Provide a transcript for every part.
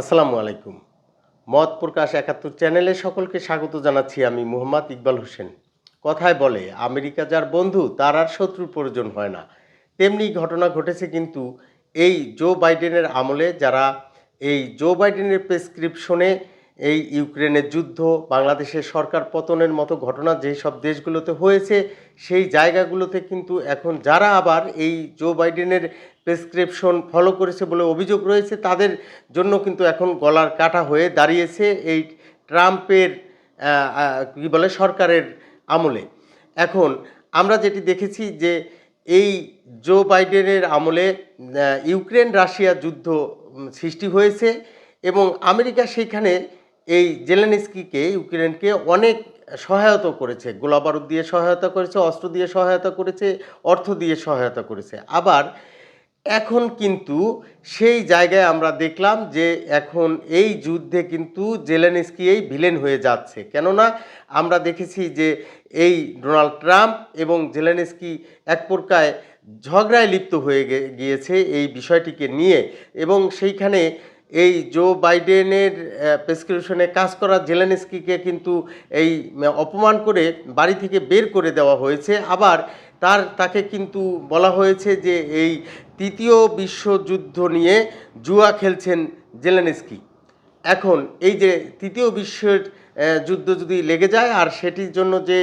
আসসালামু আলাইকুম। মত প্রকাশ একাত্তর চ্যানেলে সকলকে স্বাগত জানাচ্ছি আমি মোহাম্মদ ইকবাল হোসেন। কথায় বলে, আমেরিকা যার বন্ধু, তার আর শত্রুর প্রয়োজন হয় না। তেমনি ঘটনা ঘটেছে কিন্তু এই জো বাইডেনের আমলে যারা এই জো বাইডেনের প্রেসক্রিপশনে এই ইউক্রেনের যুদ্ধ, বাংলাদেশের সরকার পতনের মতো ঘটনা যেই সব দেশগুলোতে হয়েছে, সেই জায়গাগুলোতে কিন্তু এখন যারা আবার এই জো বাইডেনের প্রেসক্রিপশন ফলো করেছে বলে অভিযোগ রয়েছে, তাদের জন্য কিন্তু এখন গলার কাটা হয়ে দাঁড়িয়েছে এই ট্রাম্পের কী বলে, সরকারের আমলে। এখন আমরা যেটি দেখেছি যে এই জো বাইডেনের আমলে ইউক্রেন রাশিয়া যুদ্ধ সৃষ্টি হয়েছে এবং আমেরিকা সেইখানে এই জেলেনস্কিকে, ইউক্রেনকে অনেক সহায়তা করেছে। গোলাবারুদ দিয়ে সহায়তা করেছে, অস্ত্র দিয়ে সহায়তা করেছে, অর্থ দিয়ে সহায়তা করেছে। আবার এখন কিন্তু সেই জায়গায় আমরা দেখলাম যে এখন এই যুদ্ধে কিন্তু জেলেনস্কি এই ভিলেন হয়ে যাচ্ছে। কেননা আমরা দেখেছি যে এই ডোনাল্ড ট্রাম্প এবং জেলেনস্কি এক প্রকার ঝগড়ায় লিপ্ত হয়ে গিয়েছে এই বিষয়টিকে নিয়ে এবং সেইখানে এই জো বাইডেনের প্রেসক্রিপশনে কাজ করা জেলেনস্কিকে কিন্তু এই অপমান করে বাড়ি থেকে বের করে দেওয়া হয়েছে। আবার তার, তাকে কিন্তু বলা হয়েছে যে এই তৃতীয় বিশ্বযুদ্ধ নিয়ে জুয়া খেলছেন জেলেনস্কি। এখন এই যে তৃতীয় বিশ্বের যুদ্ধ যদি লেগে যায় আর সেটির জন্য যে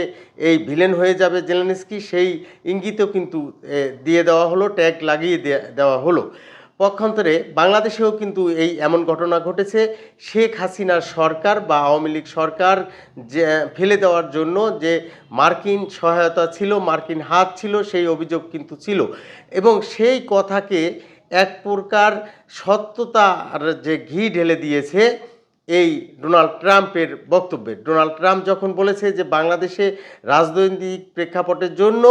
এই ভিলেন হয়ে যাবে জেলেনস্কি, সেই ইঙ্গিতও কিন্তু দিয়ে দেওয়া হলো, ট্যাগ লাগিয়ে দেওয়া হলো। পক্ষান্তরে বাংলাদেশেও কিন্তু এই এমন ঘটনা ঘটেছে। শেখ হাসিনার সরকার বা আওয়ামী লীগ সরকার যে, ফেলে দেওয়ার জন্য যে মার্কিন সহায়তা ছিল, মার্কিন হাত ছিল, সেই অভিযোগ কিন্তু ছিল। এবং সেই কথাকে এক প্রকার সত্যতার যে ঘি ঢেলে দিয়েছে এই ডোনাল্ড ট্রাম্পের বক্তব্যে। ডোনাল্ড ট্রাম্প যখন বলেছে যে, বাংলাদেশে রাজনৈতিক প্রেক্ষাপটের জন্য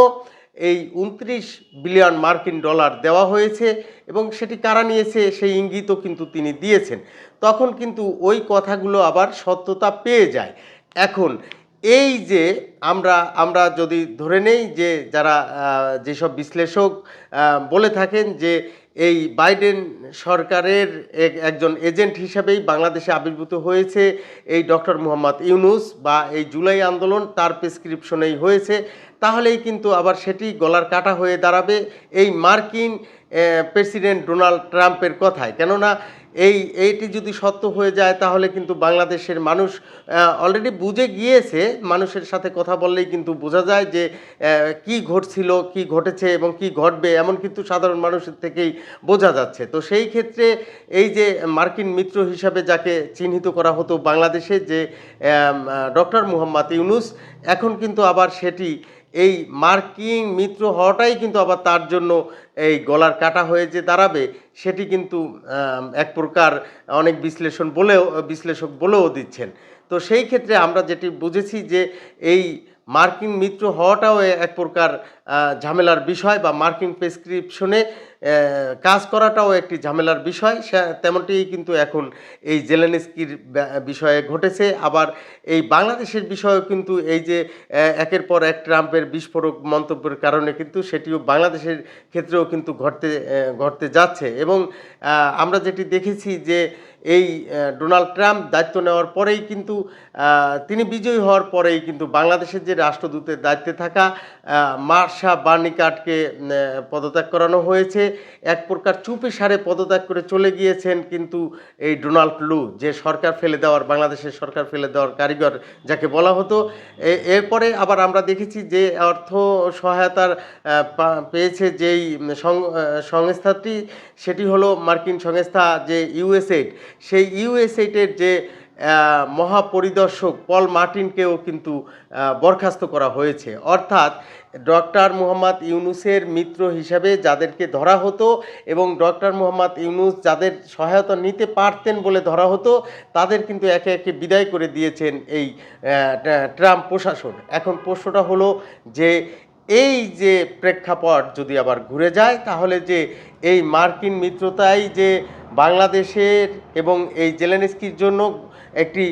এই উনত্রিশ বিলিয়ন মার্কিন ডলার দেওয়া হয়েছে এবং সেটি কারা নিয়েছে সেই ইঙ্গিতও কিন্তু তিনি দিয়েছেন। তখন কিন্তু ওই কথাগুলো আবার সত্যতা পেয়ে যায়। এখন এই যে আমরা আমরা যদি ধরে নেই যে যারা যেসব বিশ্লেষক বলে থাকেন যে এই বাইডেন সরকারের এক- একজন এজেন্ট হিসাবেই বাংলাদেশে আবির্ভূত হয়েছে এই ডক্টর মোহাম্মদ ইউনুস বা এই জুলাই আন্দোলন তার প্রেসক্রিপশনেই হয়েছে। তাহলেই কিন্তু আবার সেটি গলার কাটা হয়ে দাঁড়াবে এই মার্কিন প্রেসিডেন্ট ডোনাল্ড ট্রাম্পের কথায়। কেননা এই, এইটি যদি সত্য হয়ে যায়, তাহলে কিন্তু বাংলাদেশের মানুষ অলরেডি বুঝে গিয়েছে, মানুষের সাথে কথা বললেই কিন্তু বোঝা যায় যে কি ঘটছিল, কি ঘটেছে এবং কি ঘটবে, এমন কিন্তু সাধারণ মানুষের থেকেই বোঝা যাচ্ছে। তো সেই ক্ষেত্রে এই যে মার্কিন মিত্র হিসাবে যাকে চিহ্নিত করা হতো বাংলাদেশে যে ডক্টর মুহাম্মদ ইউনুস, এখন কিন্তু আবার সেটি এই মার্কিং মিত্র হওয়াটাই কিন্তু আবার তার জন্য এই গলার কাটা হয়ে যে দাঁড়াবে, সেটি কিন্তু এক প্রকার অনেক বিশ্লেষণ বলেও, বিশ্লেষক বলেও দিচ্ছেন। তো সেই ক্ষেত্রে আমরা যেটি বুঝেছি যে এই মার্কিন মিত্র হওয়াটাও এক প্রকার ঝামেলার বিষয় বা মার্কিন প্রেসক্রিপশনে কাজ করাটাও একটি ঝামেলার বিষয়। তেমনটিই কিন্তু এখন এই জেলেনস্কির বিষয়ে ঘটেছে। আবার এই বাংলাদেশের বিষয়েও কিন্তু এই যে একের পর এক ট্রাম্পের বিস্ফোরক মন্তব্যের কারণে কিন্তু সেটিও বাংলাদেশের ক্ষেত্রেও কিন্তু ঘটতে ঘটতে যাচ্ছে। এবং আমরা যেটি দেখেছি যে এই ডোনাল্ড ট্রাম্প দায়িত্ব নেওয়ার পরেই কিন্তু তিনি বিজয়ী হওয়ার পরেই কিন্তু বাংলাদেশের যে রাষ্ট্রদূতের দায়িত্বে থাকা আহ, মার্শা বার্নিকাটকে পদত্যাগ করানো হয়েছে। এক প্রকার চুপি সারে পদত্যাগ করে চলে গিয়েছেন কিন্তু এই ডোনাল্ড লু, যে সরকার ফেলে দেওয়ার, বাংলাদেশের সরকার ফেলে দেওয়ার কারিগর যাকে বলা হতো। এরপরে আবার আমরা দেখেছি যে অর্থ সহায়তার পেয়েছে যেই সংস্থাটি, সেটি হলো মার্কিন সংস্থা যে ইউএসএইড। সেই ইউএসএইডের যে মহাপরিদর্শক পল মার্টিনকেও কিন্তু বরখাস্ত করা হয়েছে। অর্থাৎ ডক্টর মোহাম্মদ ইউনুসের মিত্র হিসাবে যাদেরকে ধরা হতো এবং ডক্টর মোহাম্মদ ইউনুস যাদের সহায়তা নিতে পারতেন বলে ধরা হতো, তাদের কিন্তু একে একে বিদায় করে দিয়েছেন এই ট্রাম্প প্রশাসন। এখন প্রশ্নটা হলো যে, এই যে প্রেক্ষাপট যদি আবার ঘুরে যায়, তাহলে যে এই মার্কিন মিত্রতাই যে বাংলাদেশের এবং এই জেলেনস্কির জন্য একটি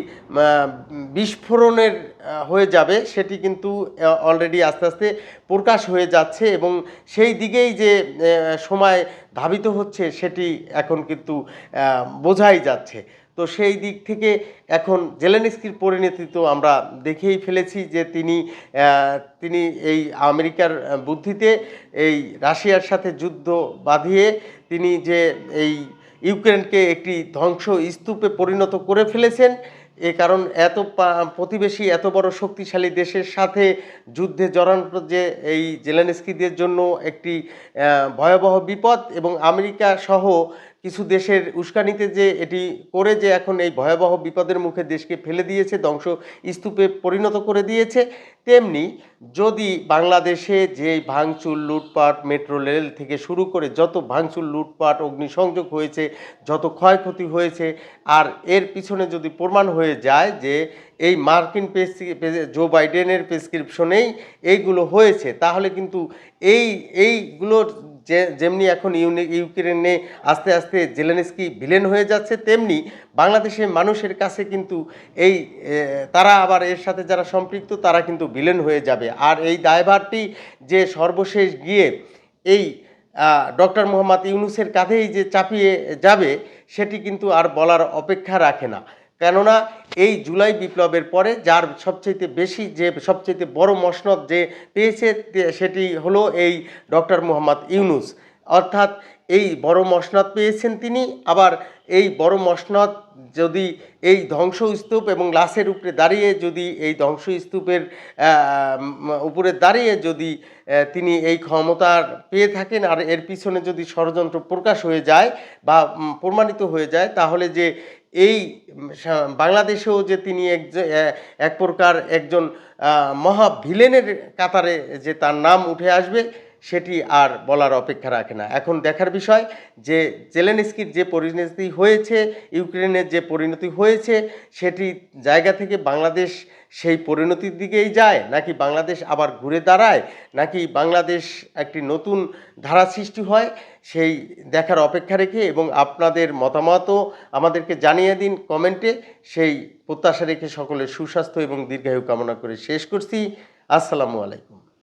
বিস্ফোরণের হয়ে যাবে, সেটি কিন্তু অলরেডি আস্তে আস্তে প্রকাশ হয়ে যাচ্ছে এবং সেই দিকেই যে সময় ধাবিত হচ্ছে, সেটি এখন কিন্তু বোঝাই যাচ্ছে। তো সেই দিক থেকে এখন জেলেনস্কির পরিণতি তো আমরা দেখেই ফেলেছি যে তিনি তিনি এই আমেরিকার বুদ্ধিতে এই রাশিয়ার সাথে যুদ্ধ বাঁধিয়ে তিনি যে এই ইউক্রেনকে একটি ধ্বংস স্তূপে পরিণত করে ফেলেছেন। এ কারণ এত প্রতিবেশী এত বড় শক্তিশালী দেশের সাথে যুদ্ধে জড়ানো যে এই জেলেনস্কিদের জন্য একটি ভয়াবহ বিপদ এবং আমেরিকা সহ কিছু দেশের উস্কানিতে যে এটি করে যে এখন এই ভয়াবহ বিপদের মুখে দেশকে ফেলে দিয়েছে, ধ্বংস স্তূপে পরিণত করে দিয়েছে, তেমনি যদি বাংলাদেশে যে ভাঙচুর, লুটপাট, মেট্রো রেল থেকে শুরু করে যত ভাঙচুর, লুটপাট, অগ্নিসংযোগ হয়েছে, যত ক্ষয়ক্ষতি হয়েছে, আর এর পিছনে যদি প্রমাণ হয়ে যায় যে এই মার্কিন জো বাইডেনের প্রেসক্রিপশনেই এইগুলো হয়েছে, তাহলে কিন্তু এই এইগুলোর যে যেমনি এখন ইউনি, ইউক্রেনে আস্তে আস্তে জেলেনস্কি ভিলেন হয়ে যাচ্ছে, তেমনি বাংলাদেশের মানুষের কাছে কিন্তু এই তারা আবার এর সাথে যারা সম্পৃক্ত, তারা কিন্তু ভিলেন হয়ে যাবে। আর এই দায়ভারটি যে সর্বশেষ গিয়ে এই ডক্টর মোহাম্মদ ইউনুসের কাঁধেই যে চাপিয়ে যাবে, সেটি কিন্তু আর বলার অপেক্ষা রাখে না। কেননা এই জুলাই বিপ্লবের পরে যার সবচেয়ে বেশি যে সবচেয়ে বড় মসনদ যে পেয়েছে, সেটি হলো এই ডক্টর মোহাম্মদ ইউনুস। অর্থাৎ এই বড় মসনদ পেয়েছেন তিনি। আবার এই বড় মসনদ যদি এই ধ্বংসস্তূপ এবং লাশের উপরে দাঁড়িয়ে যদি এই ধ্বংসস্তূপের উপরে দাঁড়িয়ে যদি তিনি এই ক্ষমতার পেয়ে থাকেন আর এর পিছনে যদি ষড়যন্ত্র প্রকাশ হয়ে যায় বা প্রমাণিত হয়ে যায়, তাহলে যে এই বাংলাদেশেও যে তিনি এক এক প্রকার একজন মহা ভিলেনের কাতারে যে তার নাম উঠে আসবে সেটি আর বলার অপেক্ষা রাখে না। এখন দেখার বিষয় যে জেলেনস্কির যে পরিণতি হয়েছে, ইউক্রেনের যে পরিণতি হয়েছে, সেটি জায়গা থেকে বাংলাদেশ সেই পরিণতির দিকেই যায়? নাকি বাংলাদেশ আবার ঘুরে দাঁড়ায়? নাকি বাংলাদেশ একটি নতুন ধারা সৃষ্টি হয়? সেই দেখার অপেক্ষা রেখে এবং আপনাদের মতামতও আমাদেরকে জানিয়ে দিন কমেন্টে। সেই প্রত্যাশা রেখে সকলের সুস্বাস্থ্য এবং দীর্ঘায়ু কামনা করে শেষ করছি। আসসালামু আলাইকুম।